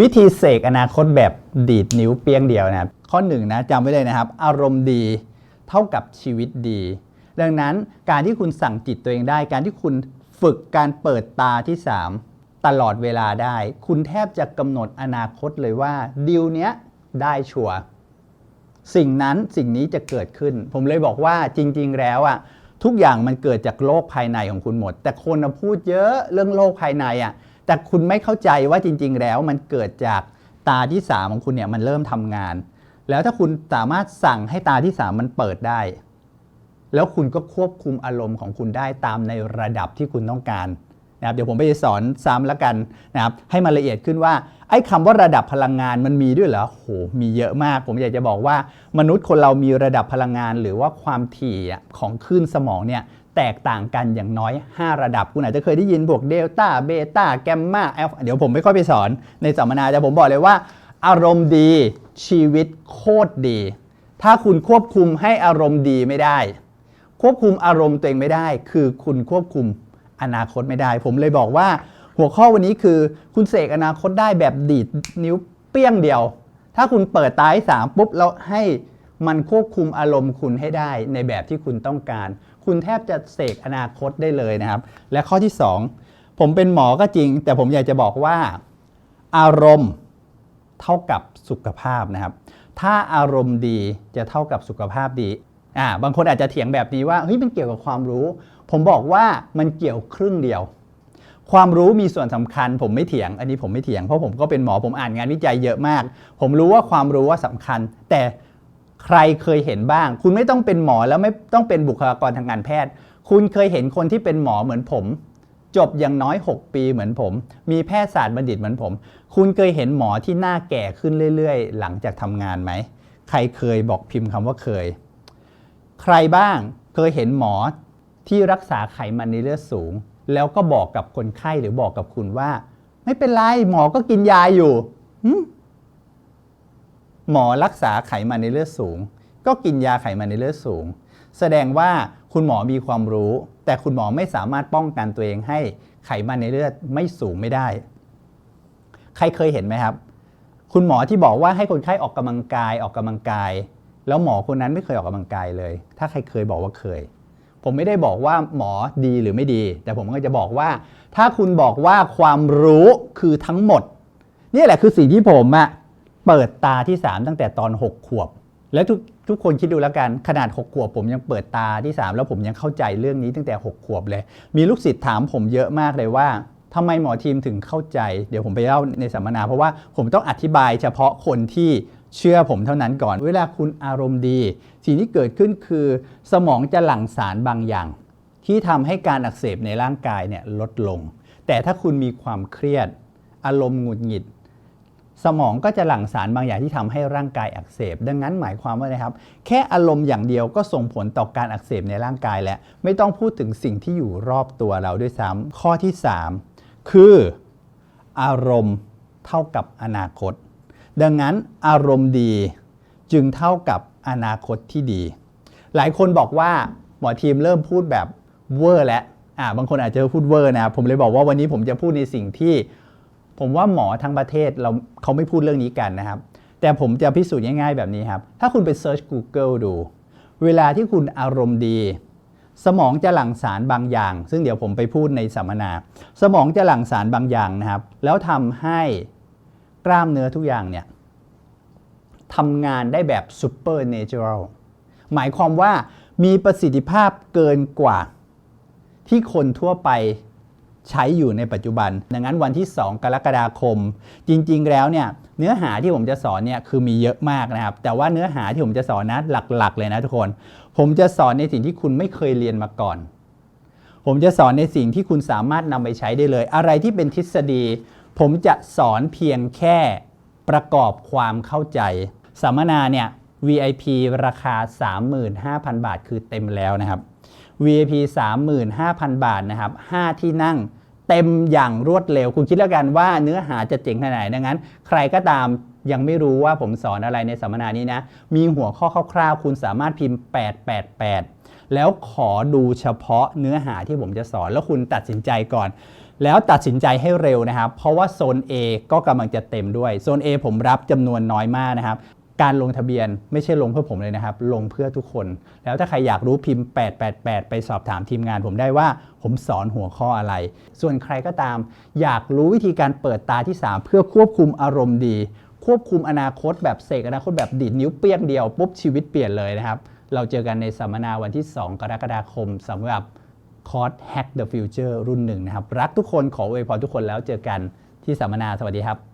วิธีเสกอนาคตแบบดีดนิ้วเปียงเดียวนะครับ ข้อหนึ่งนะจำไว้เลยนะครับ อารมณ์ดีเท่ากับชีวิตดี ดังนั้นการที่คุณสั่งจิตตัวเองได้ การที่คุณฝึกการเปิดตาที่ 3 ตลอดเวลาได้ คุณแทบจะกำหนดอนาคตเลยว่าดีลเนี้ยได้ชัวร์สิ่งนั้นสิ่งนี้จะเกิดขึ้น ผมเลยบอกว่าจริง ๆ แล้วอะทุกอย่างมันเกิดจากโลกภายในของคุณหมด แต่คนพูดเยอะเรื่องโลกภายในอะ แต่คุณไม่เข้าใจว่าจริง ๆ แล้วมันเกิดจากตาที่สามของคุณเนี่ยมันเริ่มทำงาน แล้วถ้าคุณสามารถสั่งให้ตาที่สามมันเปิดได้ แล้วคุณก็ควบคุมอารมณ์ของคุณได้ตามในระดับที่คุณต้องการ นะครับเดี๋ยวผมไปสอนซ้ำล้วกันนะครับให้มันละเอียดขึ้นว่าไอ้คำว่าระดับพลังงานมันมีด้วยเหรอโหมีเยอะมาก ผมอยากจะบอกว่า มนุษย์คนเรามีระดับพลังงาน หรือว่าความถี่ของคลื่นสมองเนี่ยแตกต่างกันอย่างน้อย 5 ระดับ คุณอาจจะเคยได้ยินบวกเดลต้าเบต้าแกมมาแอลเดี๋ยวผมไม่ค่อยไปสอนในสัมมนาแต่ผมบอกเลยว่า อารมณ์ดีชีวิตโคตรดี ถ้าคุณควบคุมให้อารมณ์ดีไม่ได้ ควบคุมอารมณ์ตัวเองไม่ได้ คือคุณควบคุม อนาคตไม่ได้ ผมเลยบอกว่าหัวข้อวันนี้คือคุณเสกอนาคตได้แบบดีดนิ้วเปี้ยงเดียว ถ้าคุณเปิดตาให้สามปุ๊บแล้วให้มันควบคุมอารมณ์คุณให้ได้ในแบบที่คุณต้องการ คุณแทบจะเสกอนาคตได้เลยนะครับ และข้อที่สองผมเป็นหมอก็จริง แต่ผมอยากจะบอกว่า อารมณ์เท่ากับสุขภาพนะครับ ถ้าอารมณ์ดีจะเท่ากับสุขภาพดี อ่าบางคนอาจจะเถียงแบบนี้ว่าเฮ้ยมันเกี่ยวกับความรู้ ผมบอกว่ามันเกี่ยวครึ่งเดียว ความรู้มีส่วนสำคัญ ผมไม่เถียง อันนี้ผมไม่เถียงเพราะผมก็เป็นหมอผมอ่านงานวิจัยเยอะมาก ผมรู้ว่าความรู้ว่าสำคัญ แต่ใครเคยเห็นบ้าง คุณไม่ต้องเป็นหมอแล้วไม่ต้องเป็นบุคลากรทางการแพทย์ คุณเคยเห็นคนที่เป็นหมอเหมือนผม จบอย่างน้อย 6 ปีเหมือนผม มีแพทยศาสตร์บัณฑิตเหมือนผม คุณเคยเห็นหมอที่หน้าแก่ขึ้นเรื่อย ๆ หลังจากทำงานไหมใครเคยบอกพิมพ์คำว่าเคย ใครบ้างเคยเห็นหมอที่รักษาไขมันในเลือดสูง แล้วก็บอกกับคนไข้หรือบอกกับคุณว่า ไม่เป็นไรหมอก็กินยาอยู่หมอรักษาไขมันในเลือดสูง ก็กินยาไขมันในเลือดสูง แสดงว่าคุณหมอมีความรู้ แต่คุณหมอไม่สามารถป้องกันตัวเองให้ไขมันในเลือดไม่สูงไม่ได้ ใครเคยเห็นไหมครับ คุณหมอที่บอกว่าให้คนไข้ออกกำลังกายออกกำลังกาย แล้วหมอคนนั้นไม่เคยออกกำลังกายเลย ถ้าใครเคยบอกว่าเคย ผมไม่ได้บอกว่าหมอดีหรือไม่ดี แต่ผมก็จะบอกว่า ถ้าคุณบอกว่าความรู้คือทั้งหมด นี่แหละคือสิ่งที่ผมอะเปิดตาที่ 3 ตั้งแต่ตอน 6 ขวบ แล้วทุกทุกคนคิดดูแล้วกันขนาด 6 ขวบ ผมยังเปิดตาที่ 3 แล้วผมยังเข้าใจเรื่องนี้ตั้งแต่ 6 ขวบเลย มีลูกศิษย์ถามผมเยอะมากเลยว่าทำไมหมอทีมถึงเข้าใจ เดี๋ยวผมไปเล่าในสัมมนา เพราะว่าผมต้องอธิบายเฉพาะคนที่ เชื่อผมเท่านั้นก่อน เวลาคุณอารมณ์ดี สิ่งที่เกิดขึ้นคือ สมองจะหลั่งสารบางอย่าง ที่ทำให้การอักเสบในร่างกายเนี่ยลดลง แต่ถ้าคุณมีความเครียด อารมณ์หงุดหงิด สมองก็จะหลั่งสารบางอย่างที่ทำให้ร่างกายอักเสบ ดังนั้นหมายความว่านะครับ แค่อารมณ์อย่างเดียวก็ส่งผลต่อการอักเสบในร่างกายแล้วไม่ต้องพูดถึงสิ่งที่อยู่รอบตัวเราด้วยซ้ำข้อที่ 3 คือ อารมณ์เท่ากับอนาคต ดังนั้นอารมณ์ดีจึงเท่ากับอนาคตที่ดี หลายคนบอกว่าหมอทีมเริ่มพูดแบบเวอร์แล้วอ่าบางคนอาจจะพูดเวอร์นะผมเลยบอกว่าวันนี้ผมจะพูดในสิ่งที่ผมว่าหมอทั้งประเทศเราเขาไม่พูดเรื่องนี้กันนะครับ แต่ผมจะพิสูจน์ง่ายๆแบบนี้ครับ ถ้าคุณไปเซิร์ช Google ดู เวลาที่คุณอารมณ์ดี สมองจะหลั่งสารบางอย่าง ซึ่งเดี๋ยวผมไปพูดในสัมมนา สมองจะหลั่งสารบางอย่างนะครับ แล้วทำให้ กล้ามเนื้อทุกอย่างเนี่ยทำงานได้แบบ supernatural หมายความว่ามีประสิทธิภาพเกินกว่าที่คนทั่วไปใช้อยู่ในปัจจุบัน ดังนั้นวันที่ 2 กรกฎาคม จริงๆ แล้วเนี่ยเนื้อหาที่ผมจะสอนเนี่ยคือมีเยอะมากนะครับ แต่ว่าเนื้อหาที่ผมจะสอนนะหลักๆ เลยนะทุกคน ผมจะสอนในสิ่งที่คุณไม่เคยเรียนมาก่อน ผมจะสอนในสิ่งที่คุณสามารถนำไปใช้ได้เลย อะไรที่เป็นทฤษฎี ผมจะสอนเพียงแค่ประกอบความเข้าใจ สัมมนาเนี่ย VIP ราคา 35,000 บาทคือเต็มแล้วนะครับ VIP 35,000 บาทนะครับ 5 ที่นั่งเต็มอย่างรวดเร็ว คุณคิดแล้วกันว่าเนื้อหาจะเจ๋งขนาดไหนดังนั้น ใครก็ตามยังไม่รู้ว่าผมสอนอะไรในสัมมนานี้นะ มีหัวข้อคร่าวๆ คุณสามารถพิมพ์ 888 แล้วขอดูเฉพาะเนื้อหาที่ผมจะสอนแล้วคุณตัดสินใจก่อนแล้วตัดสินใจให้เร็วนะครับ เพราะว่าโซน A ก็กำลังจะเต็มด้วย โซน A ผมรับจำนวนน้อยมากนะครับ การลงทะเบียนไม่ใช่ลงเพื่อผมเลยนะครับ ลงเพื่อทุกคน แล้วถ้าใครอยากรู้พิมพ์ 888 ไปสอบถามทีมงาน ผมได้ว่าผมสอนหัวข้ออะไร ส่วนใครก็ตาม อยากรู้วิธีการเปิดตาที่ 3 เพื่อควบคุมอารมณ์ดี ควบคุมอนาคตแบบเสกอนาคตแบบดีดนิ้วเปี้ยงเดียวปุ๊บชีวิตเปลี่ยนเลยนะครับ เราเจอกันในสัมมนาวันที่ 2 กรกฎาคมสำหรับ คอร์ส Hack the Future รุ่นหนึ่งนะครับ รักทุกคนขออวยพรทุกคนแล้วเจอกันที่สัมมนาสวัสดีครับ